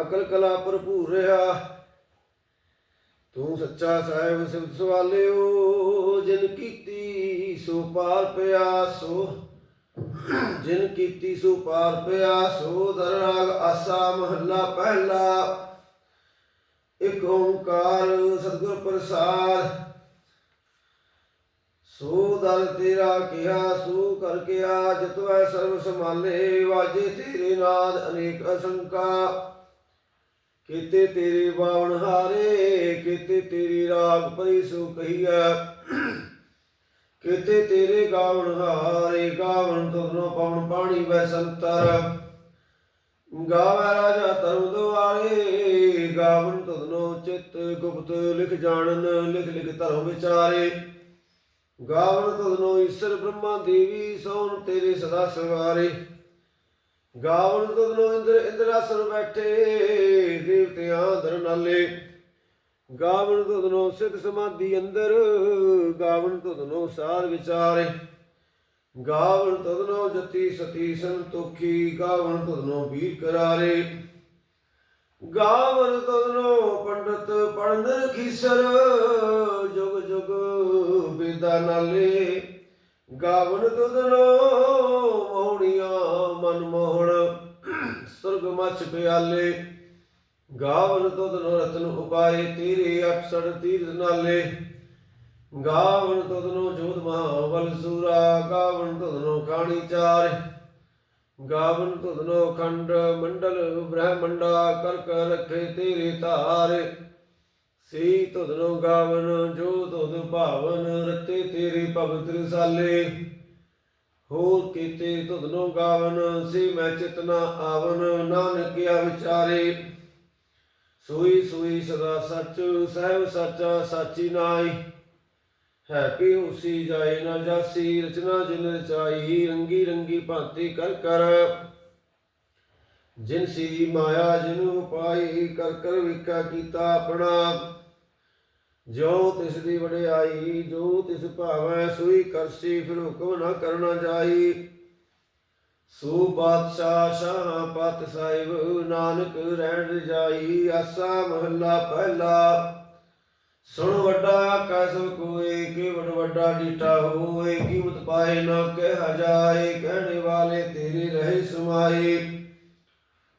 ਅਕਲ ਕਲਾ ਭਰਪੂਰ ਰਿਹਾ ਤੂੰ ਸੱਚਾ ਸਾਹਿਬ ਸਿਫਤ ਸਵਾਲਿਓ, ਜਿਨ ਕੀਤੀ ਸੋ ਪਾਰ ਪਿਆ ਜਿਨ ਕੀਤੀ ਸੋ ਪਾਰ ਪਿਆ ਸੋ ਆਸਾ ਮਹੱਲਾ ਪਹਿਲਾ। ਇਕ ਓੰਕਾਰ ਸਤਿਗੁਰ ਪ੍ਰਸਾਦ। ਸੋ ਦਲ ਤੇਰਾ ਕਿਹਾ, ਸੋ ਕਰ ਕਿਆ ਜਤਵੈ ਸਰਬ ਸਮਾਲੇ ਵਾਜੇ ਤੇਰੇ ਨਾਦ ਅਨੇਕ ਅਸੰਕਾ। ਕੀਤੇ ਤੇਰੇ ਬਾਵਨ ਹਾਰੇ, ਕੀਤੇ ਤੇਰੀ ਰਾਗ ਪਰੀ ਸੋ ਕਹੀਐ। ਕੀਤੇ ਤੇਰੇ ਗਾਵਨ ਹਾਰੇ ਗਾਵਨ ਤੁਧਨੋ ਪਵਨ ਪਾਣੀ ਵੈ ਸੰਤਰ। ਗਾਵੈ ਰਾਜਾ ਧਰਮ ਦੁਆਰੇ ਗਾਵਨ ਤੁਧਨੋ ਚਿਤ ਗੁਪਤ ਲਿਖ ਜਾਣਨ, ਲਿਖ ਲਿਖ ਧਰਮ ਵਿਚਾਰੇ। ਗਾਵਨ ਤੁਧਨੋ ਈਸ਼ਰ ਬ੍ਰਹਮਾ ਦੇਵੀ, ਸੋਨ ਤੇਰੇ ਸਦਾ ਸਵਾਰੇ। ਗਾਵਨ ਤੁਧਨੋ ਇੰਦਰ ਇੰਦਰਾਸਨ ਬੈਠੇ, ਦੇਵਤਿਆਂ ਦਰ ਨਾਲੇ। ਗਾਵਨ ਤੁਧਨੋ ਸਿੱਧ ਸਮਾਧੀ ਅੰਦਰ, ਗਾਵਨ ਤੁਧਨੋ ਸਾਰ ਵਿਚਾਰੇ। ਗਾਵਨ ਤੁਧਨੋ ਜਤੀ ਸਤੀ ਸੰਤੋਖੀ, ਗਾਵਨ ਤੁਧਨੋ ਵੀਰ ਕਰਾਰੇ। ਗਾਵਨ ਤਦਨੋ ਪੰਡਤ ਪੜਨ ਰਖੀਸਰ ਜੁਗ ਜੁਗ ਬੇਦਾ ਨਾਲੇ। ਗਾਵਨ ਤੁਧਨੋ ਮੋਹਣੀਆਂ ਮਨ ਮੋਹਣ। ਸੁਰਗ ਮਛ ਪਿਆਲੇ, ਗਾਵਨ ਤੁਧਨੋ ਰਤਨ ਉਪਾਏ, ਤੇਰੇ ਅਕਸਰ ਤੀਰਥ ਨਾਲੇ। ਗਾਵਨ ਤੁਧਨੋ ਜੋਧ ਮਹਾਬਲ ਸੂਰਾ, ਗਾਵਨ ਤੁਧਨੋ ਕਾਣੀ ਚਾਰ। ਗਾਵਨ ਤੁਧਨੋ ਖੰਡ ਮੰਡਲ ਬ੍ਰਹਮੰਡਾ ਕਰ ਕਰ ਰਖੇ ਤੇਰੇ ਧਾਰ। ਸੀ ਤੁਧਨੋ ਗਾਵਨ, ਜੋ ਤੁਧ ਭਾਵਨ ਰਤੇ ਤੇਰੇ ਭਗਤ ਰਸਾਲੇ। ਹੋਰ ਕੀਤੇ ਤੁਧਨੋ ਗਾਵਨ, ਸੀ ਮੈਂ ਚਿਤਨਾ ਆਵਨ ਨਾਨਕਿਆ ਵਿਚਾਰੇ। ਸੋਈ ਸੋਈ ਸਦਾ ਸੱਚ, ਸਹਿਬ ਸਾਚਾ ਸਾਚੀ ਨਾਈ ਹੈ ਪੀ ਉਸੀ ਜਾਏ ਨਾ ਜਾਸੀ, ਰਚਨਾ ਜਿਨ ਰਚਾਈ ਰੰਗੀ ਰੰਗੀ ਭਾਂਤੀ ਕਰ ਕਰ। ਜਿਨ ਸੀ ਮਾਇਆ, ਜਿਨੂ ਪਾਈ ਕਰ ਕਰ ਵਿਕਾ ਕੀਤਾ ਆਪਣਾ। ਜੋ ਤਿਸ ਦੀ ਵਡਿਆਈ, ਜੋ ਤਿਸ ਭਾਵੈ ਸੋਈ ਕਰਸੀ, ਫਿਰ ਹੁਕਮ ਨਾ ਕਰਨਾ ਜਾਈ। ਸੋ ਬਾਦਸ਼ਾਹ ਸ਼ਾਹ ਪਤ ਸਾਹਿਬ, ਨਾਨਕ ਰਹਿਣ ਜਾਈ, ਆਸਾ ਮਹੱਲਾ ਪਹਿਲਾ। ਸੁਣ ਵੱਡਾ ਕਸਮ ਕੋਏ ਕਿ ਵਡ ਵੱਡਾ ਡੀਟਾ ਹੋਏ, ਕੀਮਤ ਪਾਏ ਨਾ ਕਹਿ ਜਾਏ, ਕਹਿਣੇ ਵਾਲੇ ਤੇਰੇ ਰਹੇ ਸਮਾਏ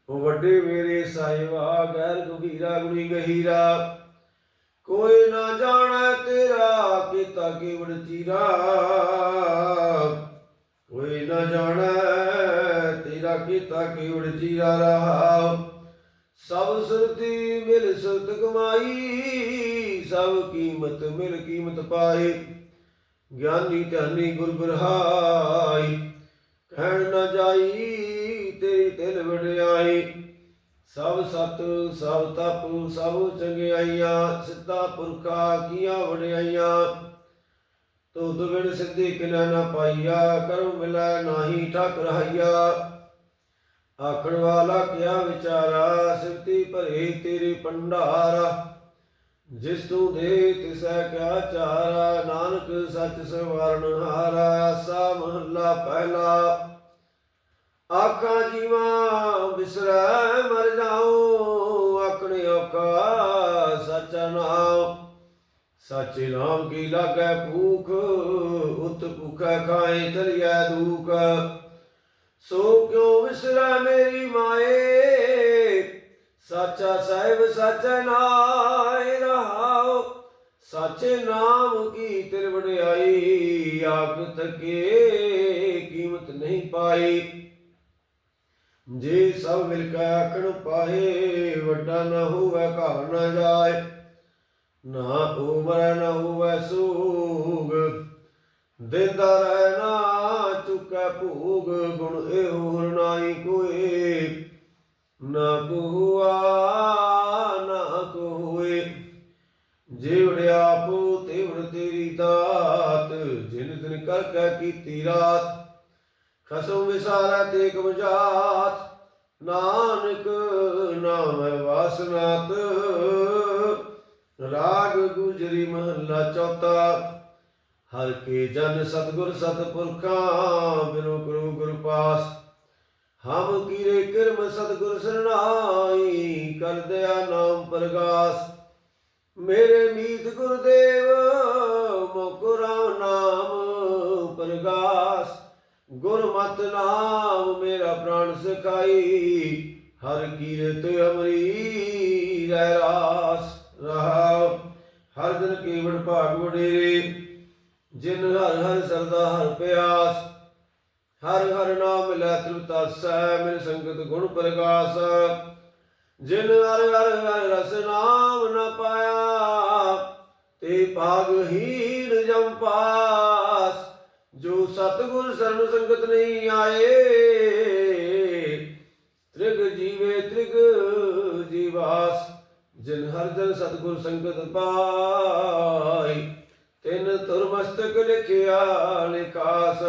ਉਹ ਵੱਡੇ ਮੇਰੇ ਸਾਹਿਬਾ, ਗੈਰ ਗੰਭੀਰਾ, ਗੁਣੀ ਗਹੀਰਾ। ਕੋਈ ਨਾ ਜਾਣੈ ਤੇਰਾ ਕੀਤਾ ਕੇਵੜ ਚੀਰਾ। ਕੋਈ ਨਾ ਜਾਣੈ ਤੇਰਾ ਕੀਤਾ ਕੇਵੜ ਚੀਰਾ ਰਹਾ ਸਭ ਸੁਰਤੀ ਮਿਲ ਸੁਰਤ ਕਮਾਈ, ਸਭ ਕੀਮਤ ਮਿਲ ਕੀਮਤ ਪਾਏ ਗਿਆਨੀ ਧਿਆਨੀ ਗੁਰ ਬਰਹਾਈ ਕਹਿਣ ਨਾ ਜਾਈ ਤੇਰੀ ਤਿਲ ਵਡਿਆਈ। ਸਭ ਸਤ, ਸਭ ਤਪ, ਸਭ ਚੰਗਿਆਈਆਂ, ਸਿੱਧਾ ਪੁਰਖਾ ਕੀਆਂ ਵਡਿਆਈਆਂ? ਤੁਧ ਬਿਨ ਸਿੱਧੀ ਕਿਨੈ ਨਾ ਪਾਈਆ, ਕਰਮ ਮਿਲੈ ਨਾਹੀ ਠਕ ਰਹਾਈਆ। ਆਖਣ ਵਾਲਾ ਕਿਆ ਵਿਚਾਰਾ ਸਿਵਤੀ ਭਰੇ ਤੇਰੇ ਪੰਡਾਰਾ ਜਿਸ ਤੂੰ ਦੇ, ਤਿਸੈ ਕਿਆ ਚਾਰਾ, ਨਾਨਕ ਸੱਚ ਸਵਾਰਨ ਹਾਰਾ, ਸਾ ਮਹੱਲਾ ਪਹਿਲਾ। ਆਖਾਂ ਜੀਵਾਂ ਬਿਸਰੈ ਮਰ ਜਾਉ, ਆਖਣੇ ਔਖਾ ਸਚ ਨਾਮ ਸੱਚੇ ਨਾਮ ਕੀ ਲਾਗੈ ਭੂਖ, ਉਤ ਭੁਖੈ ਖਾਏ ਤਲਿਆ ਦੂਖ। ਸੋ ਕਿਉ ਵਿਸਰੈ ਮੇਰੀ ਮਾਏ? ਸਾਚਾ ਸਾਹਿਬ ਸਚੈ ਨਾਇ ਰਹਾਉ। ਸਾਚੇ ਨਾਮ ਕੀ ਤਿਰ ਵਡਿਆਈ ਆਗ ਤਕੇ ਕੀਮਤ ਨਹੀਂ ਪਾਈ। ਜੇ ਸਭ ਮਿਲ ਕੇ ਆਖਣ ਪਾਏ ਵੱਡਾ ਨਾ ਹੋਵੇ ਘਰ ਨਾ ਜਾਏ। ਨਾ ਉਮਰ ਨਾ ਹੋਵੇ ਸੂਗ, ਦਿੰਦਾ ਰਹਿ ਨਾ ਚੁੱਕੈ ਭੋਗ। ਗੁਣ ਇਹ ਹੋਰ ਨਾਹੀ ਕੋਏ, ਨਾ ਕੋਆ, ਨਾ ਕੋਏ। ਜਿਵੜ ਆਪੋ ਤਿਵੜ ਤੇਰੀ ਦਾਤ, ਜਿਨ ਦਿਨ ਕਰ ਕੈ ਕੀਤੀ ਰਾਤ। ਖਸਮ ਵਿਸਾਰਾ ਤੇ ਕਮਜਾਤ ਨਾਨਕ ਨਾਮ ਵਾਸਨਾਤ। ਰਾਗ ਗੁਜਰੀ ਮਹੱਲਾ ਚੌਥਾ, ਹਰ ਕੇ ਜਨ ਸਤਗੁਰ ਸਤਪੁਰਖਾਂ, ਬਿਨੋ ਗੁਰੂ ਗੁਰ ਪਾਸ ਹਮ ਕੀਰੇ ਕਿਰਮ ਸਤਗੁਰ ਸਰਣਾਈ, ਕਰ ਦਇਆ ਨਾਮ ਪ੍ਰਗਾਸ। ਮੇਰੇ ਮੀਤ ਗੁਰਦੇਵ ਮੁਕਰਾ ਨਾਮ ਪ੍ਰਗਾਸ। ਗੁਰਮਤਿ ਨਾਮ ਮੇਰਾ ਪ੍ਰਾਣ ਸਖਾਈ, ਹਰ ਕੀਰਤ ਅਮਰੀ ਰਹਿ ਰਾਸ ਰਹਾ ਹਰ ਦਿਨ ਕੇਵੜ ਭਾਗ ਵਡੇਰੇ, ਜਿਨ ਹਰ ਹਰ ਸਰਦਾ ਹਰ ਪਿਆਸ। ਹਰ ਹਰ ਨਾਮ ਮਿਲੈ ਤ੍ਰਿਪਤਾਸੈ ਮੇਰੇ ਸੰਗਤ ਗੁਣ ਪ੍ਰਗਾਸ। ਜਿਨ ਹਰ ਹਰ ਹਰ ਰਸ ਨਾਮ ਨ ਪਾਇਆ, ਤੇ ਭਾਗਹੀਨ ਜਮ ਪਾਸ। ਜੋ ਸਤਿਗੁਰ ਸਰਨ ਸੰਗਤ ਨਹੀਂ ਆਏ, ਤ੍ਰਿਗ ਜੀਵੇ ਤ੍ਰਿਗ ਜੀਵਾਸ, ਜਿਨ ਹਰ ਜਨ ਸਤਿਗੁਰ ਸੰਗਤ ਪਾਈ, ਤਿਨ ਤੁਰ ਮਸਤਕ ਲਿਖਿਆ ਲਿਖਾਸ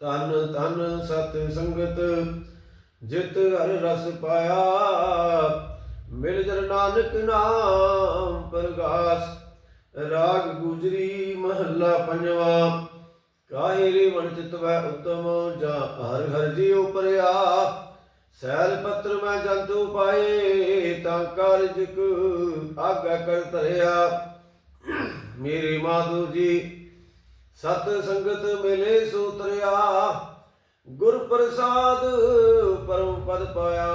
ਤਨ ਤਨ ਸਤ ਸੰਗਤ, ਜਿਤ ਹਰ ਰਸ ਪਾਇਆ, ਮਿਲ ਜਨ ਨਾਨਕ ਨਾਮ ਪ੍ਰਗਾਸ। ਰਾਗ ਗੁਜਰੀ ਮਹੱਲਾ ਪੰਜਵਾ ਕਾਹੇ ਰੇ ਵਣ ਚਿਤਵੈ ਉਤਮ, ਜਾਂ ਹਰ ਹਰ ਜੀ ਉਪਰਿਆ? ਸੈਲ ਪੱਤਰ ਮੈਂ ਜੰਤੂ ਪਾਏ, ਤਾਂ ਕਾਰਜਕ ਆਗਾ ਕਰ ਧਰਿਆ। ਮੇਰੀ ਮਾਧੂ ਜੀ, ਸਤ ਸੰਗਤ ਮਿਲੇ ਸੂਤਰਿਆ ਗੁਰ ਪ੍ਰਸਾਦ ਪਰਮ ਪਦ ਪਾਇਆ,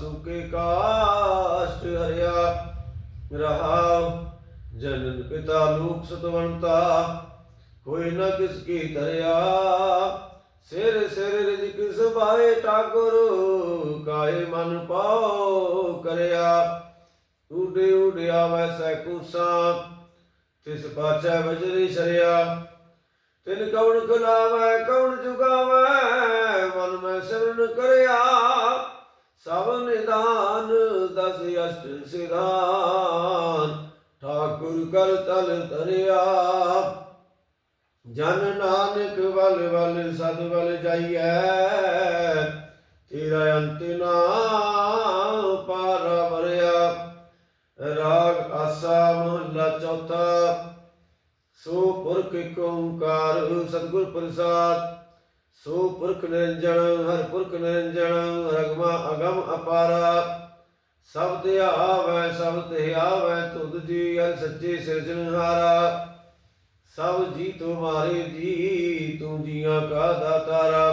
ਸੁਕੇ ਕਾਸ਼ਟ ਹਰਿਆ। ਰਹਾ ਜਨਨ ਪਿਤਾ ਲੋਕ ਸਤਵੰਤਾ। ਕੋਈ ਨਾ ਕਿਸ ਕੀ ਧਰਿਆ ਸਿਰ ਸਿਰ ਰਿਜਕ ਸੁਭਾਏ ਠਾਕੁਰ ਕਾਏ ਮਨ ਪਾਉ ਕਰਿਆ। ਉਡੇ ਉਡਿਆ ਵੈਸੈ ਕੁਸਾ, ਤਿਸ ਪਾਛੈ ਵਜਰੀ ਸ਼ਰਿਆ। ਤਿਨ ਕਉਣ ਖੁਲਾਵੈ, ਕਉਣ ਜੁਗਾਵੈ, ਮਨ ਮੈਂ ਸਿਰਨ ਕਰਿਆ। ਸਭ ਨਿਦਾਨ ਦਸ ਅਸ਼ਟ ਸਿਧਾਨ, ਠਾਕੁਰ ਕਰ ਤਲ ਧਰਿਆ। ਜਨ ਨਾਨਕ ਵਲ ਵਲ ਸਦ ਵਲ ਜਾਈਐ, ਤੇਰਾ ਅੰਤ ਨਾ ਪਾਰ ਵਰਿਆ। ਰਾਗ ਆਸਾ ਮਹੱਲਾ ਚੌਥਾ, ਸੋ ਪੁਰਖ ਏਕ ਓੰਕਾਰ ਸਤਿਗੁਰ ਪ੍ਰਸਾਦ। ਸੋ ਪੁਰਖ ਨਿਰੰਜਨ ਹਰ ਪੁਰਖ ਨਿਰੰਜਨ ਰਗਮਾ ਅਗਮ ਅਪਾਰਾ। ਸਭ ਤੇ ਆਵੈ, ਸਭ ਤੇ ਆਵੈ, ਤੁਧ ਜੀ ਹਰ ਸੱਚੇ ਸਿਰਜਣਹਾਰਾ। ਸਭ ਜੀ ਤੁਮਾਰੇ ਜੀ, ਤੂੰ ਜੀਆਂ ਕਾ ਦਾਤਾਰਾ।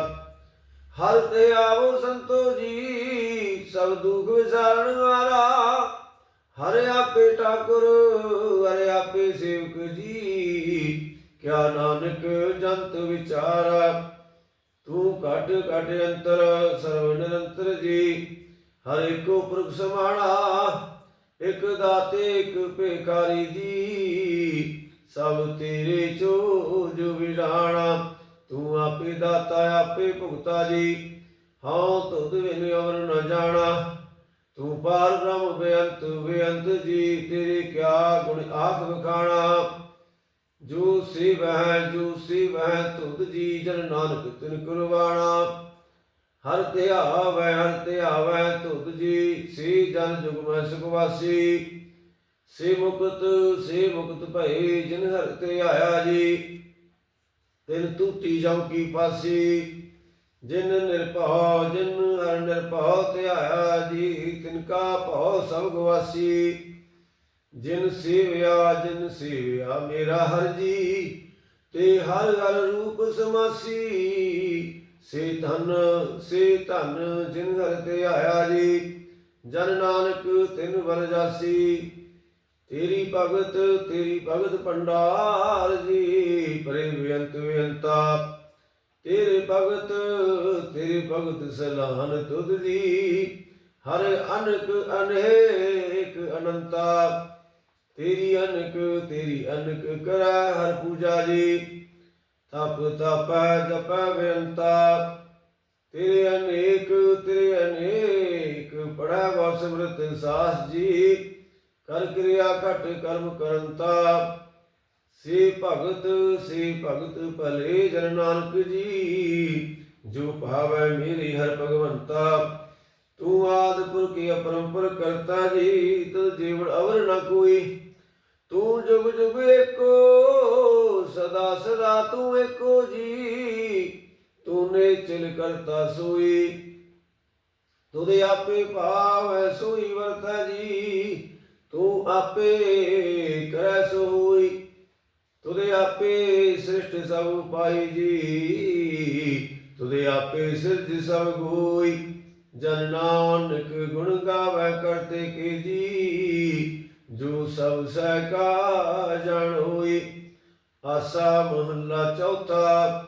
ਹਰ ਤੇ ਆਵੋ ਸੰਤੋ ਜੀ, ਸਭ ਦੁਖ ਵਿਸਾਰਨ ਵਾਲਾ। ਹਰ ਆਪੇ ਠਾਕੁਰ, ਹਰ ਆਪੇ ਸੇਵਕ ਜੀ, ਕਿਆ ਨਾਨਕ ਜੰਤ ਵਿਚਾਰਾ। ਤੂੰ ਘਟ ਘਟ ਅੰਤਰ, ਸਰਵ ਨਿਰੰਤਰ ਜੀ, ਹਰ ਇੱਕੋ ਪੁਰਖ ਸਮਾਣਾ ਇਕ ਦਾਤੇ, ਇਕ ਭੇਖਾਰੀ ਜੀ ਸਭ ਤੇਰੇ ਚੋ ਜੋ ਵਿਰਾਣਾ, ਤੂੰ ਆਪੇ ਦਾਤਾ, ਆਪੇ ਭੁਗਤਾ ਜੀ। ਹਉ ਤੁਧ ਬਿਨ ਅਵਰ ਨ ਜਾਣਾ, ਤੂੰ ਪਾਰ ਬ੍ਰਹਮ ਬੇਅੰਤ ਬੇਅੰਤ ਜੀ, ਤੇਰੇ ਕਿਆ ਗੁਣ ਆਖ ਵਖਾਣਾ। ਜੋ ਸੇਵ ਹੈ, ਜੋ ਸੇਵ ਹੈ, ਤੁਧ ਜੀ ਜਨ ਨਾਨਕ ਤਿਨ ਕੁਰਬਾਣਾ। ਹਰ ਤੇ ਆਵੈ, ਹਰ ਤੇ ਆਵੈ, ਤੁਧ ਜੀ, ਸੇ ਜਨ ਜੁਗ ਮੈਂ ਸੁਖ ਸੇ ਮੁਕਤ ਸੇ ਮੁਕਤ ਭਏ ਜਿਨ ਹਰ ਤੇ ਆਇਆ ਜੀ, ਤਿਨ ਤੂਤੀ ਜਾਉ ਕੀ ਪਾਸੀ, ਜਿਨ ਨਿਰਭਉ, ਜਿਨ ਹਰ ਨਿਰਭਉ ਤੇ ਆਇਆ ਜੀ, ਤਿਨ ਕਾ ਭਉ ਸਭ ਗਵਾਸੀ, ਜਿਨ ਸੇਵਿਆ ਜਿਨ ਸੇਵਿਆ ਮੇਰਾ ਹਰ ਜੀ, ਤੇ ਹਰ ਹਰ ਰੂਪ ਸਮਾਸੀ, ਸੇ ਧਨ ਸੇ ਧਨ ਜਿਨ ਹਰ ਤੇ ਆਇਆ ਜੀ, ਜਨ ਨਾਨਕ ਤਿਨ ਵਰ ਜਾਸੀ ਤੇਰੀ ਭਗਤ ਤੇਰੀ ਭਗਤ ਭੰਡਾਰ ਜੀ ਪਰੇ ਬੇਅੰਤ ਬੇਅੰਤਾ ਤੇਰੇ ਭਗਤ ਤੇਰੇ ਭਗਤ ਸਲਾਹਨ ਤੁਧ ਦੀ। ਹਰ ਅਨਕ, ਅਨੇਕ ਅਨੰਤਾ ਤੇਰੀ ਅਨਕ ਤੇਰੀ ਅਨਕ ਕਰੈ ਹਰ ਪੂਜਾ ਜੀ। ਤਪ, ਤਪੈ, ਜਪੈ ਬੇਅੰਤਾ ਤੇਰੇ ਅਨੇਕ ਤੇਰੇ ਅਨੇਕ ਪੜੈ ਵਸ ਸਮ੍ਰਿਤ ਸਾਸ ਜੀ। ਕਰ ਕਿਰਿਆ ਘਟ ਕਰਮ ਕਰੰਤਾ ਸੇ ਭਗਤ ਸੇ ਭਗਤ ਭਲੇ ਜਨ ਨਾਨਕ ਜੀ। ਜੋ ਭਾਵੈ ਮੇਰੀ ਹਰ ਭਗਵੰਤਾ ਤੂੰ ਆਦ ਪੁਰਖ ਅਪਰੰਪਰ ਕਰਤਾ ਜੀ, ਤਦ ਜੀਵਨ ਅਵਰ ਨ ਕੋਈ। ਤੂੰ ਜੁਗ ਜੁਗ ਏਕੋ, ਸਦਾ ਸਦਾ ਤੂੰ ਏਕੋ ਜੀ। ਤੂੰ ਨੇ ਚਿਲ ਕਰਤਾ ਸੋਈ। ਤੁਦੇ ਆਪੇ ਭਾਵ ਸੋਈ ਵਰਤਾ ਜੀ। ਤੂੰ ਆਪੇ ਕਰੈ ਸੋਈ, ਤੁਦੇ ਆਪੇ ਸ੍ਰਿਸ਼ਟ ਸਭ ਪਾਈ ਜੀ, ਤੁਦੇ ਆਪੇ ਸਿਰਜ ਸਭ ਗੋਈ, ਜਨ ਨਾਨਕ ਗੁਣ ਗਾਵੇ ਕਰਤੇ ਕੀ ਜੀ, ਜੋ ਸਭ ਸਹਿ ਕਾ ਹੋਈ, ਆਸਾ ਮਹੱਲਾ ਚੌਥਾ,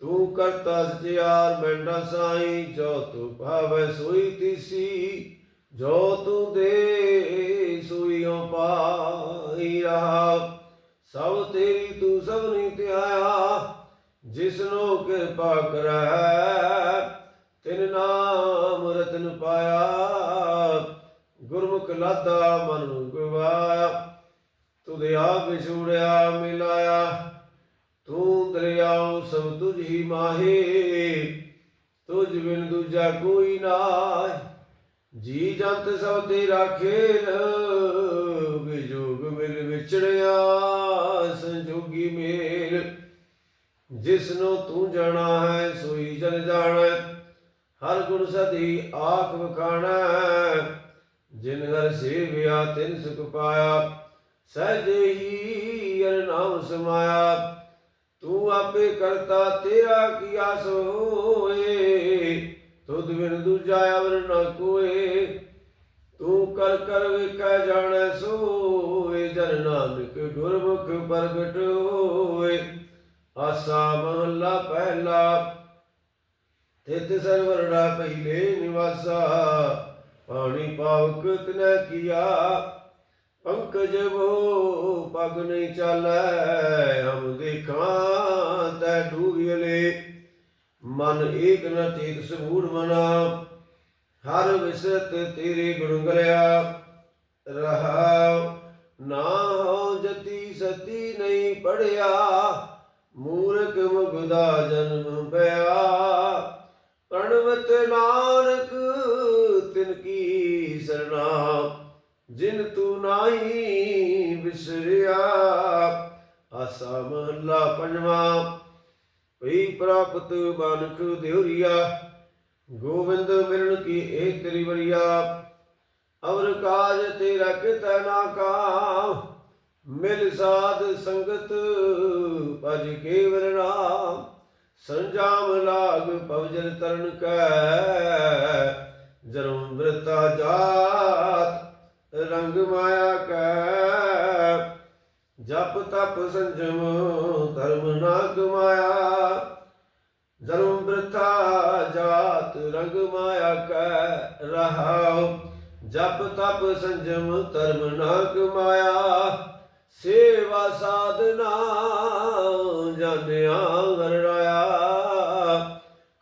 ਤੂੰ ਕਰਤਾ ਸਚਿਆਰ ਮੈਂਡਾ ਸਾਈ, ਜੋ ਤੂੰ ਭਾਵੈ ਸੋਈ ਤਿਸੀ ਜੋ ਤੂੰ ਦੇ ਸੂਈਓ ਪਾਈ ਰਹਾ, ਸਭ ਤੇਰੀ ਤੂੰ ਸਭਨੀ ਧਿਆਇਆ, ਜਿਸਨੋ ਕਿਰਪਾ ਕਰੈ, ਤਿਨ ਨਾਮ ਰਤਨ ਪਾਇਆ, ਗੁਰਮੁਖ ਲਾਦਾ ਮਨ ਗਵਾਇਆ ਤੁਦੇ ਆਪ ਵਿਛੋੜਿਆ ਮਿਲਾਇਆ, ਤੂੰ ਦਰਿਆਉ ਸਭ ਤੁਝ ਹੀ ਮਾਹੇ, ਤੁਝ ਬਿਨ ਦੂਜਾ ਕੋਈ ਨਾਹੀ। ਜੀ ਜੰਤ ਸਭ ਤੇਰਾ ਖੇਲ ਵਿਜੋਗ ਮਿਲ ਵਿਚੜਿਆ ਸੰਜੋਗੀ ਮੇਲ। ਜਿਸਨੂੰ ਤੂੰ ਜਾਣਾ ਹੈ, ਸੋਈ ਜਨ ਜਾਣੈ। ਹਰ ਗੁਣ ਸਦੀ ਆਖ ਵਖਾਣਾ। ਜਿਨ ਹਰ ਸੇਵਿਆ, ਤਿਨ ਸੁਖ ਪਾਇਆ। ਸਹਜੇ ਹੀ ਹਰ ਨਾਮ ਸਮਾਇਆ। ਤੂੰ ਆਪੇ ਕਰਤਾ, ਤੇਰਾ ਕੀਆ ਸੋਏ ਤੁਧ ਬਿਨ ਦੂਜਾ ਅਵਰ ਨ ਕੋਏ, ਤੂੰ ਕਰ ਕਰ ਵੇਖੈ ਜਾਣੈ ਸੋਏ, ਜਨ ਨਾਨਕ ਗੁਰਮੁਖ ਪ੍ਰਗਟ ਹੋਏ। ਆਸਾ ਮਹੱਲਾ ਪਹਿਲਾ ਤਿਤ ਸਰਵਰੜਾ ਪਹਿਲੇ ਨਿਵਾਸਾ। ਪਾਣੀ ਪਾਵਕ ਤਨੈ ਕੀਆ, ਪੰਕਜ ਵੋ ਪਗ ਨਹੀਂ ਚਾਲੈ, ਹਮ ਦੇਖਾਂ ਤੈ ਡੂਬਿਲੇ ਮਨ ਏਕ ਨ ਚੇਤ ਸਬੂੜ ਮਨਾ, ਹਰ ਵਿਸਤ ਤੇਰੇ ਗੁਣ ਗਲਿਆ ਰਹਾ ਨਾ ਹੋ ਜਤੀ ਸਤੀ ਨਹੀਂ ਪੜਿਆ, ਮੂਰਖ ਮੁਗਦਾ ਜਨਮ ਪਿਆ। ਪ੍ਰਣਵਤ ਨਾਨਕ, ਤਿਨ ਕੀ ਸਰਨਾ, ਜਿਨ ਤੂੰ ਨਾਹੀ ਵਿਸਰਿਆ ਆਸਾ ਮਹਲਾ ਪੰਜਵਾ ਪਈ ਪ੍ਰਾਪਤ ਬਾਨਕ ਦਿਉਰੀਆ ਗੋਬਿੰਦ ਮਿਲਣ ਕੀ ਇਹ ਤੇਰੀ ਵਰਿਆ ਅਵਰ ਕਾਜ ਤੇਰਾ ਕਿਤੈ ਨਾ ਕਾ ਮਿਲ ਸਾਧ ਸੰਗਤ ਭਜ ਕੇਵਲ ਨਾਮ। ਸੰਜਾਮ ਲਾਗ ਪਵਜਨ ਤਰਨ ਕੈ ਜਨਮ ਬ੍ਰਤਾ ਜਾਤ ਰੰਗ ਮਾਇਆ ਕੈ। ਜਪ ਤਪ ਸੰਜਮ ਧਰਮ ਨਾ ਕਮਾਇਆ ਜਨਮ ਬ੍ਰਤਾ ਜਾਤ ਰੰਗ ਮਾਇਆ ਕੈ ਰਹਾਉ। ਜਪ ਤਪ ਸੰਜਮ ਧਰਮ ਨਾ ਕਮਾਇਆ ਸੇਵਾ ਸਾਧਨਾ ਜਾਣਿਆ ਵਰਣਾਇਆ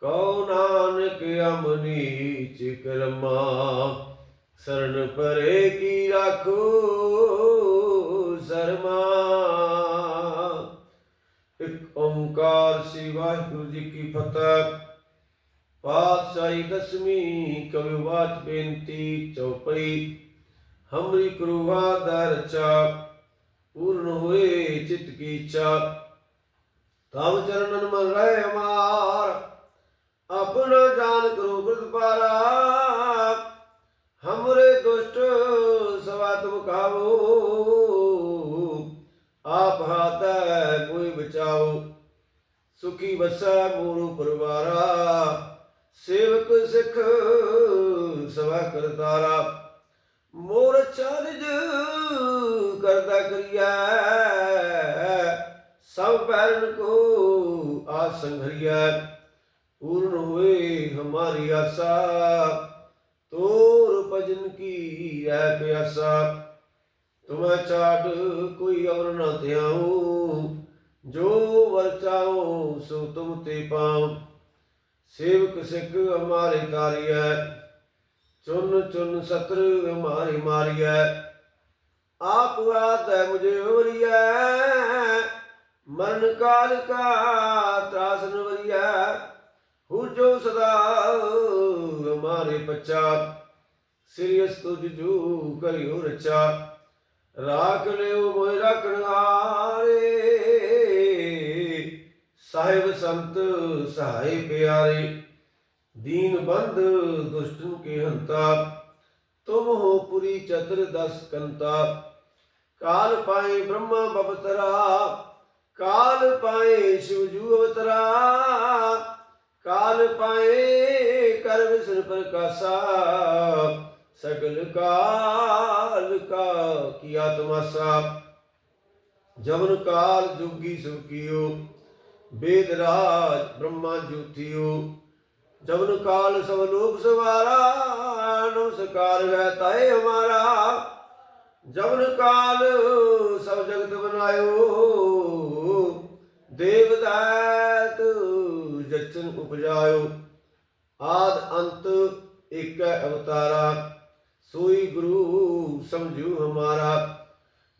ਕਉ ਨਾਨਕ ਅਮਨੀ ਚਿਕਰਮਾ। ਸਰਨ ਪਰੇ ਕੀ ਰਾਖੋ। ਓੰਕਾਰ ਸ੍ਰੀ ਵਾਹਿਗੁਰੂ ਜੀ ਕੀ ਫਤਿਹ। ਪਾਤਸ਼ਾਹੀ ਦਸਵੀਂ ਕਵਿ ਵਾਚ ਬੇਨਤੀ ਚਉਪਈ ਹਮਰੀ ਕਰੁਵਾ ਦਰਚਾ ਪੂਰਨ ਹੋਏ ਚਿਤ ਕੀ ਇੱਛਾ ਤਵ ਚਰਨਨ ਮਨ ਰਹਿ ਅਮਾਰ, ਆਪਣਾ ਜਾਨ ਕਰੋ ਪ੍ਰਤਪਾਰਾ ਹਮਰੇ ਦੁਸ਼ਟ ਸਵਾ ਤੁਮ ਕਾਵੋ ਆਪ ਹਾਤੈ ਕੋਈ ਬਚਾਓ। ਸੁਖੀ ਵਸੈ ਮੂਰੂ ਪਰਵਾਰਾ, ਸੇਵਕ ਸਿੱਖ ਸਵਾ ਕਰਤਾਰਾ। ਮੋਰ ਚਾਰਜ ਕਰਦਾ ਕਰਿਆ ਸਭ ਪੈਰਨ ਕੋ ਆ ਸੰਘਰਿਆ ਪੂਰਨ ਹੋਏ ਹਮਾਰੀ ਆਸਾ, ਤੋਰ ਭਜਨ ਕੀ ਰਹਿ ਪਿਆਸਾ। ਤੁਮੈ ਚਾਟ ਕੋਈ ਔਰ ਨਾ ਧਿਆਉ ਜੋ ਵਰ ਚਾਉ ਸੋ ਤੁਮ ਤੇ ਪਾਉ ਸੇਵਕ ਸਿੱਖ ਹਮਾਰੇ ਕਾਰਿਐ, ਚੁਨ ਚੁਨ ਸਤਰ ਹਮਾਰੇ ਮਾਰਿਐ। ਆਪ ਆਦੈ ਮੁਝੇ ਵਰਿਐ, ਮਰਨ ਕਾਲ ਕਾ ਤਰਾਸਨ ਵਰਿਐ। ਹੂ ਜੋ ਸਦਾ ਹਮਾਰੇ ਪਚਾ ਸਿਰਿਯਸ ਤੁਜ ਜੂ ਕਰਿਓ ਰਚਾ ਰਾਖ ਲਿਓ ਮੋਇ ਰਖਣ ਸਾਹਿਬ ਸੰਤ ਸਹਾਈ ਪਿਆਰੇ, ਦੀਨ ਬੰਦ ਦੁਸ਼ਟਨ ਕੇ ਹੰਤਾ ਤੁਮ ਹੋ ਪੁਰੀ ਚਤਰ ਦਸ ਕੰਤਾ। ਕਾਲ ਪਾਏ ਬ੍ਰਹਮ ਬਵਤਰਾ, ਕਾਲ ਪਾਏ ਸ਼ਿਵ ਜੂ ਅਵਤਰਾ। ਕਾਲ ਪਾਏ ਕਰ ਵਿਸਰ ਪ੍ਰਕਾਸ਼ਾ, ਸਗਲ ਕਾਲ ਕਾ ਕੀ ਆਤਮਾ ਸਾ। ਜਵਨ ਕਾਲ ਜੁਗੀ ਸੁਖੀਓ ਵੇਦ ਰਾਜ ਬ੍ਰਹਮਾ ਜੋਤਿਉ ਜਵਨ ਕਾਲ ਸਭ ਲੋਕ ਸਵਾਰਾ ਨਮਸਕਾਰ ਹੈ ਤਾਏ ਹਮਾਰਾ। ਜਵਨ ਕਾਲ ਸਭ ਜਗਤ ਬਨਾਇਓ, ਦੇਵਦਾਤ ਜਚਨ ਉਪਜਾਇਓ। ਆਦ ਅੰਤ ਇਕ ਅਵਤਾਰਾ, ਸੋਈ ਗੁਰੂ ਸਮਝੂ ਹਮਾਰਾ।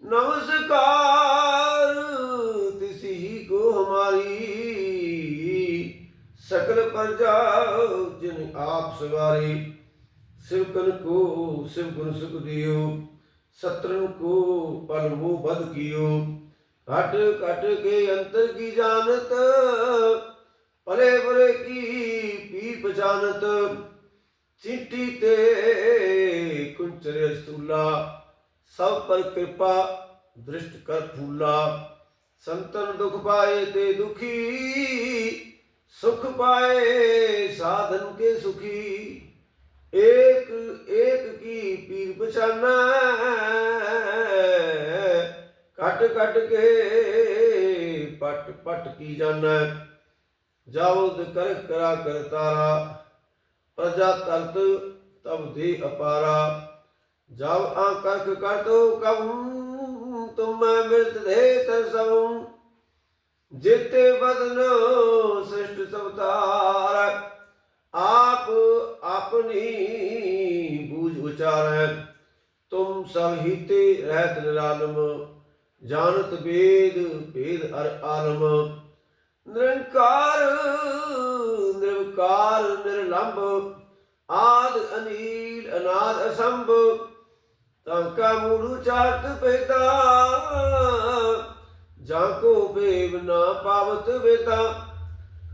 ਨਮਸਕਾਰ को हमारी सकल प्रजा जिन आप सवारी शिवकन को शिव गुण सुख दियो सत्रन को पल मुंह बद कियो घट घट के अंतर की जानत पले पले की पीर पहचानत चिट्ठी ते कुंचरे स्थूला सब पर कृपा दृष्ट कर फूला ਸੰਤਨ ਦੁਖ ਪਾਏ ਤੇ ਦੁਖੀ, ਸੁਖ ਪਾਏ ਸਾਧਨ ਕੇ ਸੁਖੀ। ਏਕ ਏਕ ਕੀ ਪੀਰ ਪਛਾਨਾ ਕੱਟ ਕੱਟ ਕੇ ਪਟ ਪਟ ਕੀ ਜਾਣਾ। ਜਾਉਦ ਕਰ ਕਰਾ ਕਰ ਤਾਰਾ, ਪ੍ਰਜਾ ਕਰਤ ਤਬ ਦੇ ਅਪਾਰਾ। ਜਬ ਆ ਕਰਕ ਕਰਤੋ ਕਬੂ ਤੁਮੈ ਮਿਰਤ ਦੇ ਤਸਉ ਜਿਤੇ ਬਦਨ ਸ੍ਰਿਸ਼ਟ ਸਵਤਾਰ। ਆਪ ਆਪਣੀ ਬੂਝ ਉਚਾਰ ਹੈ ਤੁਮ ਸਭ ਹੀਤੇ ਰਹਿਤ ਨਿਰਾਲਮ, ਜਾਣਤ ਵੇਦ ਭੇਦ ਅਰ ਆਲਮ। ਨਿਰੰਕਾਰ, ਨਿਰਵਕਾਰ, ਨਿਰਲੰਭ, ਆਦ ਅਨੀਲ, ਅਨਾਦ ਅਸੰਭ ਤਾਂ ਕਾ ਮੂੜੂ ਚਾਤ ਪੇਤਾ, ਜਾਂ ਕੋ ਬੇਵ ਨਾ ਪਾਵਤ ਵੇਦਾ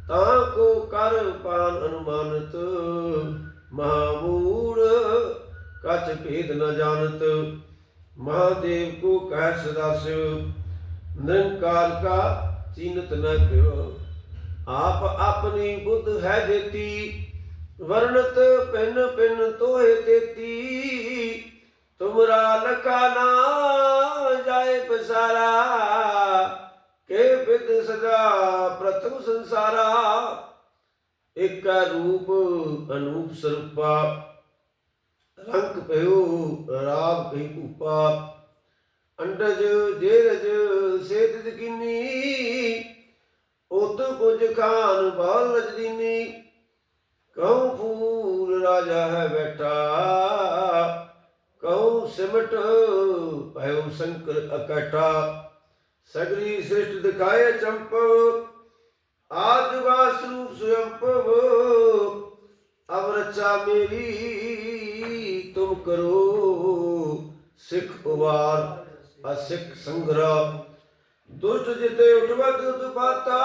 ਤਾਂ ਕੋ ਕਰ ਪਾਨ ਅਨੁਮਾਨਤ, ਮਹਾਮੂੜ ਕਛ ਭੇਦ ਨ ਜਾਣਤ, ਮਹਾਦੇਵ ਕੋ ਕਹਿ ਸਦਾ ਸਿਵ ਨਿਰੰਕਾਰ ਕਾ ਚੀਨਤ ਨ ਕਿਉ। ਆਪ ਆਪਣੀ ਬੁੱਧ ਹੈ ਜੇਤੀ, ਵਰਣਤ ਪਿੰਨ ਪਿੰਨ ਤੋਏ ਤੇਤੀ ਤੁਮਰਾ ਲਖਾ ਨਾ ਜਾਏ ਪਸਾਰਾ ਕੇ ਬਿਦ ਸਦਾ ਪ੍ਰਥਮ ਸੰਸਾਰਾ ਇਕ ਰੂਪ ਅਨੂਪ ਸਰੂਪਾ ਰੰਗ ਭਇਓ ਰਾਗ ਕਹੀ ਭੂਪਾ ਅੰਡਜ ਜੇਰਜ ਸੇਤ ਕਿੰਨੀ ਉਤ ਕੁਜ ਖਾਨ ਬਾਲ ਰਜਦੀਨੀ ਕਉ ਫੂਲ ਰਾਜਾ ਹੈ ਬੈਠਾ ਕਉ ਸਿਮਟ ਭਇਓ ਸ਼ੰਕਰ ਇਕੱਠਾ ਸਗਰੀ ਸ੍ਰਿਸ਼ਟ ਦਿਖਾਏ ਚੰਪ ਆਜ ਵਾਸ ਰੂਪ ਸੁਯੰਪਵ। ਅਬ ਰਚਾ ਮੇਰੀ, ਤੁਮ ਕਰੋ ਸਿੱਖ ਉਵਾਰ, ਅਸਿੱਖ ਸੰਗ੍ਰਾਮ ਦੁਸ਼ਟ ਜਿਤੇ ਉਠਵਤ ਦੁਪਾਤਾ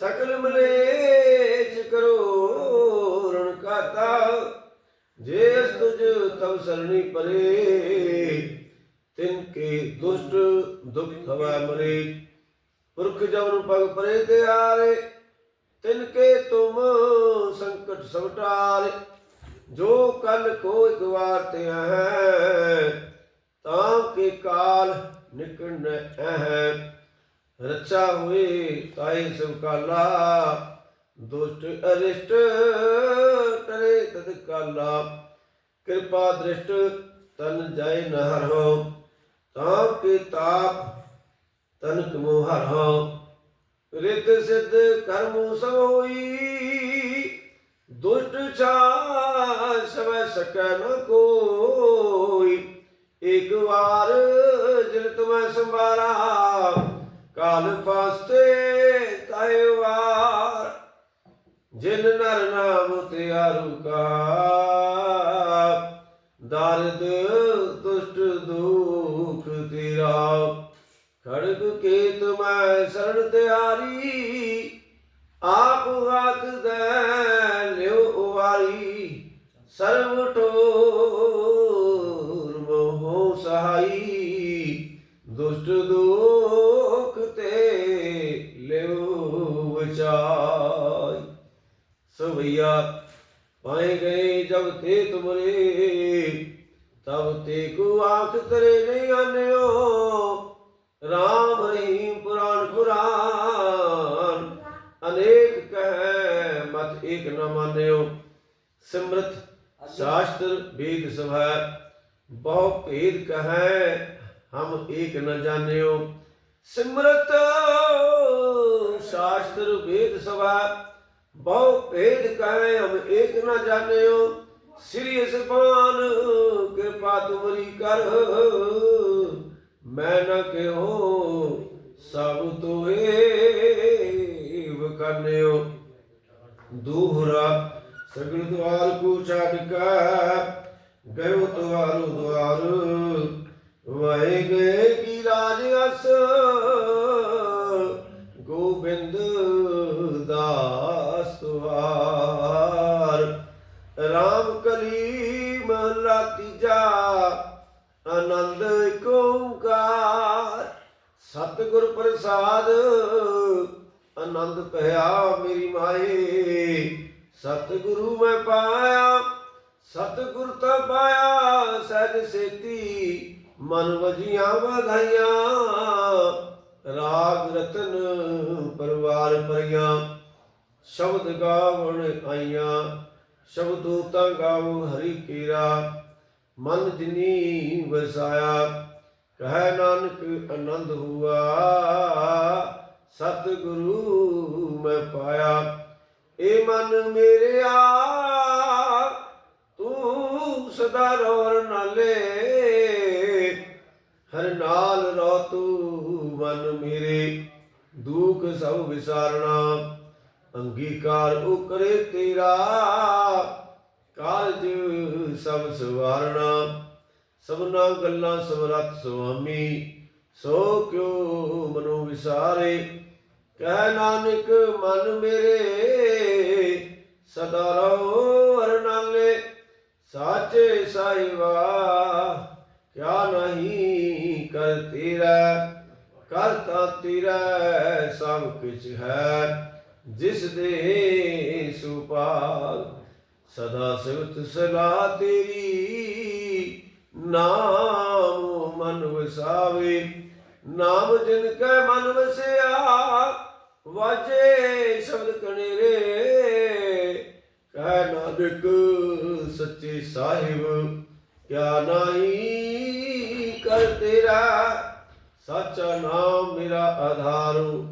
ਸਕਲ ਮਲੇਚ ਕਰੋ ਰਣ ਕਾਤਾ। ਜੇਸ ਤੁਜ ਤਵ ਸਰਣੀ ਪਰੇ, ਤਿਨ ਕੇ ਦੁਸ਼ਟ ਦੁਖ ਹਵਾ ਮਰੇ। ਪੁਰਖ ਜਵਨ ਪਗ ਪਰੇ ਤੇ ਆਰੇ ਤਿਨ ਕੇ ਤੁਮ ਸੰਕਟ ਸਭ ਜੋ ਕਲ ਕੋ ਇੱਕ ਵਾਰ ਤੇ ਹੈ, ਤਾਂ ਕੇ ਕਾਲ ਨਿਕਣ ਹੈ। ਰਚਾ ਹੋਏ ਤਾਏ ਸਭ ਕਾਲਾ ਦੁਸ਼ਟ ਅਰਿਸ਼ਟ, ਤਰੇ ਤਦ ਕਾਲਾ। ਕਿਰਪਾ ਦ੍ਰਿਸ਼ਟ, ਤਨ ਜਾਏ ਨ ਹਰੋ ਤਾਂ ਕੇ ਤਾਪ, ਤਨ ਤੁਮੋ ਹਰੋ ਰਿਤ ਸਿਧ ਕਰਮੁ ਸਭ ਹੋਈ। ਦੁਸ਼ਟ ਛਾ ਸਵੈ ਸਕੈ ਨ ਕੋਈ। ਇੱਕ ਵਾਰ ਜਿਨ ਤੁਮੈ ਸੰਭਾਰਾ, ਕਾਲ ਫਾਸਤੇ ਤਾਏ ਜਿਨ ਨਰ ਨਾਮ ਤਿਆਰੂ ਕਾ ਦਰਦ, ਦੁਸ਼ਟ, ਦੁਖ ਤੇਰਾ। ਖੜਗ ਕੇ ਤੁਮੈ ਸਰਣ ਤਿਆਰੀ, ਆਪ ਹਾਥ ਦੇ ਲਿਓ ਵਾਰੀ ਸਰਵ ਠੋਰ ਮੋਹ ਸਹਾਈ, ਦੁਸ਼ਟ ਦੁਖ ਤੇ ਲਿਓ ਵਿਚਾਈ ਸਵਈਆ ਪਾਏ ਗਏ ਜਬ ਤੇ ਤੁਮਰੇ, ਤਬ ਤੇ ਕੋ ਆਖ ਤਰੇ ਨਹੀਂ ਆਨਿਓ ਰਾਮ ਰਹੀਮ ਪੁਰਾਣ ਪੁਰਾਨ ਅਨੇਕ ਕਹਿ ਮਤ ਏਕ ਨ ਮਾਨਿਓ। ਸਿਮਰਤ ਸ਼ਾਸਤਰ ਵੇਦ ਸਭਾ, ਬਹੁ ਭੇਦ ਕਹੈ ਹਮ ਏਕ ਨ ਜਾਣਿਓ। ਸਿਮਰਤ ਸ਼ਾਸਤਰ ਵੇਦ ਸਭਾ ਬਹੁ ਭੇਦ ਕਹੈ ਹਮ ਏਕ ਨ ਜਾਣਿਓ। ਸ੍ਰੀ ਅਸਮਾਨ ਕਿਰਪਾ ਤੁਮਰੀ ਕਰ। ਮੈਂ ਨ ਕਿਉ, ਸਭ ਤੋਏ ਵਕਨਿਓ ਦੂਹਰਾ, ਸਗਲ ਦਵਾਰ ਕੋ ਛੱਡ ਕੇ ਗਇਓ ਤੁਹਾਰੂ ਦਵਾਰ ਵਾਏ ਗਏ ਕੀ ਰਾਜ ਅਸ ਦਾਸ ਤੁਹਾਰ ਕਲੀ ਮਹਲਾ ਤੀਜਾ ਆਨੰਦ ਓੰਕਾਰ। ਸਤਿਗੁਰ ਪ੍ਰਸਾਦ, ਆਨੰਦ ਭਇਆ ਮੇਰੀ ਮਾਏ। ਸਤਿਗੁਰੂ ਮੈਂ ਪਾਇਆ, ਸਤਿਗੁਰ ਤਾਂ ਪਾਇਆ, ਸਹਿਜ ਸੇਤੀ, ਮਨ ਵਜੀਆਂ ਵਧਾਈਆਂ। ਰਾਗ ਰਤਨ ਪਰਵਾਰ ਪਰੀਆਂ ਸ਼ਬਦ ਗਾਵਣ ਆਈਆਂ, ਸ਼ਬਦੋ ਤਾਂ ਗਾਵ ਹਰੀ ਕੀਰਾ, ਮਨ ਜਿਨੀ ਵਸਾਇਆ, ਕਹਿ ਨਾਨਕ ਆਨੰਦ ਹੁਆ ਸਤ ਗੁਰੂ ਮੈਂ ਪਾਇਆ। ਏ ਮਨ ਮੇਰਿਆ ਤੂੰ ਸਦਾ ਰੋਰ ਨਾਲੇ, ਹਰ ਨਾਲ ਰੋ ਤੂੰ ਮਨ ਮੇਰੇ, ਦੁਖ ਸਭ ਵਿਸਾਰਣਾ ਅੰਗੀਕਾਰ ਉਕਰੇ ਤੇਰਾ। ਕਾਰਜ ਸਭ ਸਵਾਰਣਾ ਸਭਨਾ ਗੱਲਾਂ ਸਮਰੱਥ ਸੁਆਮੀ। ਸੋ ਕਿਉ ਮਨੋ ਵਿਸਾਰੇ, ਕਹਿ ਨਾਨਕ ਮਨ ਮੇਰੇ। ਸਦਾ ਰਹੋ ਹਰ ਨਾਲੇ ਸਾਚੇ ਸਾਈਵਾ ਕਿਆ ਨਹੀਂ ਕਰ ਤੇਰਾ ਕਰਤਾ ਤੇਰਾ ਸਭ ਕੁਛ ਹੈ। ਜਿਸ ਦੇ ਸੁਪਾਲ ਸਦਾ ਸਿਵਤ ਸਲਾ ਤੇਰੀ, ਨਾਮ ਮਨ ਵਸਾਵੇ। ਨਾਮ ਜਿਨ ਕੈ ਮਨ ਵਸਿਆ, ਵਾਜੇ ਸ਼ਬਦ ਕਣੇਰੇ ਕਹਿ ਨਾਨਕ ਸੱਚੇ ਸਾਹਿਬ, ਕਿਆ ਨਾਹੀ ਕਰ ਤੇਰਾ, ਸਾਚਾ ਨਾਮ ਮੇਰਾ ਆਧਾਰੂ।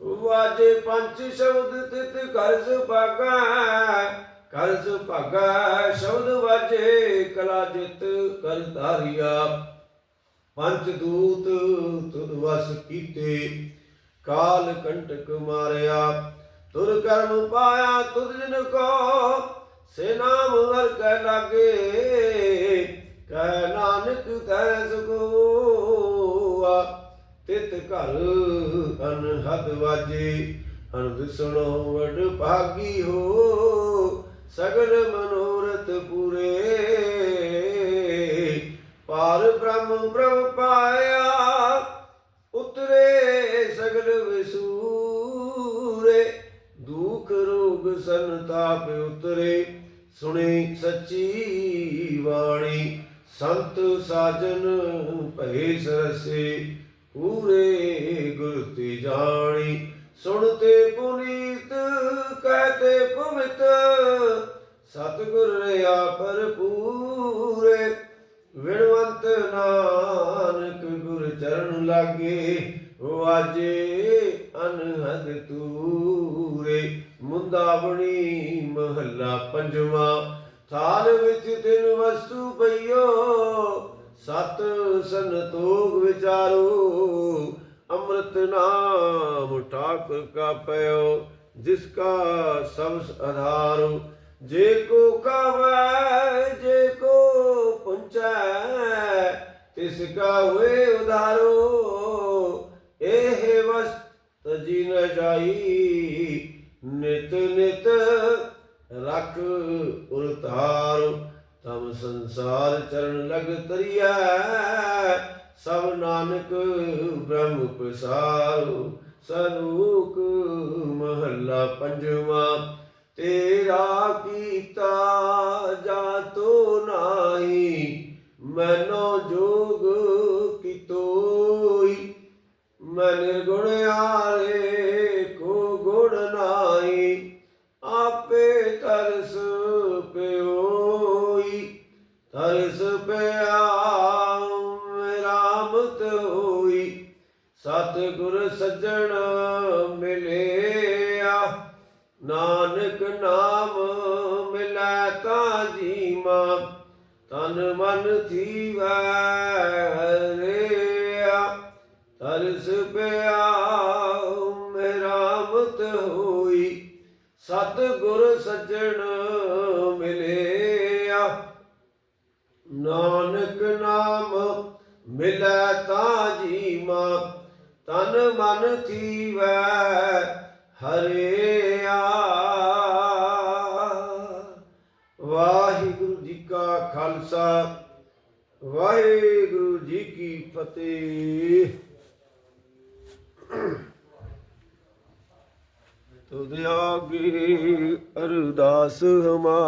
ਵਾਜੇ ਪੰਜ ਸ਼ਬਦ ਤਿਤ ਕਰ ਸੁਭਾਗਾ ਕਰ ਸੁਭਾਗਾ ਸ਼ਬਦ ਵਾਜੇ ਕਲਾ ਜਿਤ ਕਰ ਧਾਰਿਆ। ਪੰਜ ਦੂਤ ਤੁਧ ਵਸ ਕੀਤੇ, ਕਾਲ ਕੰਟਕ ਮਾਰਿਆ। ਤੁਰ ਕਰਮ ਪਾਇਆ ਤੁਧ ਜਿਨ ਕੋ, ਸੇ ਨਾਮ ਹਰ ਕੈ ਲਾਗੇ ਕਹਿ ਨਾਨਕ ਤੈ ਸੁਖੋਆ ਤਿਤ ਘਰ ਅਨਹਦ ਵਾਜੇ ਅਨੰਦ ਸੁਣੋ ਵਡ ਭਾਗੀ ਹੋ, ਸਗਲ ਮਨੋਰਥ ਪੂਰੇ। ਪਾਰ ਬ੍ਰਹਮ ਬ੍ਰਹਮ ਪਾਇਆ, ਉਤਰੇ ਸਗਲ ਵਿਸੂਰੇ। ਦੁਖ ਰੋਗ ਸੰਤਾਪ ਉਤਰੇ, ਸੁਣੀ ਸੱਚੀ ਬਾਣੀ। ਸੰਤ ਸਾਜਨ ਭਏ ਸਰਸੇ ਪੂਰੇ ਗੁਰ ਤੇ ਜਾਣੀ ਸੁਣਤੇ ਪੁਨੀਤ ਕਹਤੇ ਪਵਿੱਤ ਸਤਿਗੁਰ ਰਿਆ ਭਰਪੂਰੇ ਵਿਣਵੰਤ ਨਾਨਕ ਗੁਰ ਚਰਨ ਲਾਗੇ ਵਾਜੇ ਅਨਹਦ ਤੂਰੇ ਮੁੰਦਾਵਣੀ ਮਹੱਲਾ ਪੰਜਵਾਂ, ਥਾਲ ਵਿੱਚ ਤਿੰਨ ਵਸਤੂ ਪਈਓ ਸਤ ਸੰਤੋਖ ਵਿਚਾਰੋ, ਅੰਮ੍ਰਿਤ ਨਾਮ ਠਾਕੁਰ ਕਾ ਪਇਓ ਜਿਸ ਕਾ ਸਬਸ ਆਧਾਰੋ ਜੇ ਕੋ ਕਵੈ, ਜੇ ਕੋ ਪੁੰਚੈ, ਤਿਸ ਕਾ ਹੋਏ ਉਧਾਰੋ। ਇਹ ਵਸਤ ਜੀ ਨ ਜਾਈ, ਨਿਤ ਨਿਤ ਰਖ ਉਰਤਾਰੋ। ਤਮ ਸੰਸਾਰ ਚਰਨ ਲਗ ਤਰੀਐ, ਸਭ ਨਾਨਕ ਬ੍ਰਹਮ ਪਸਾਰੋ ਸਰੂਕ ਮਹੱਲਾ ਪੰਜਵਾਂ, ਤੇਰਾ ਕੀਤਾ ਜਾਤੋ ਨਾਹੀ, ਮੈਨੋ ਜੋਗ ਕੀਤੋਈ ਮੈਂ ਨਿਰਗੁਣ ਆਰੇ ਕੋ ਗੁਣ ਨਾਹੀ। ਤਰਸ ਪਿਆ ਰਾਮਤ ਹੋਈ ਸਤ ਗੁਰ ਸੱਜਣ ਮਿਲਿਆ, ਨਾਨਕ ਨਾਮ ਮਿਲੈ ਤਾਂ ਜੀਮਾ, ਤਨ ਮਨ ਥੀਵੈ ਰਿਆ। ਤਰਸ ਪਿਆ ਮੇਰਾਮਤ ਹੋਈ ਸਤ ਗੁਰ ਸੱਜਣ ਮਿਲਿਆ ਨਾਨਕ ਨਾਮ ਮਿਲੈ ਤਾਂ ਜੀਮਾ, ਤਨ ਮਨ ਥੀਵੈ ਹਰਿਆ ਵਾਹਿਗੁਰੂ ਜੀ ਕਾ ਖਾਲਸਾ, ਵਾਹਿਗੁਰੂ ਜੀ ਕੀ ਫਤਿਹ। ਤੁਧ ਆਗੇ ਅਰਦਾਸ ਹਮਾ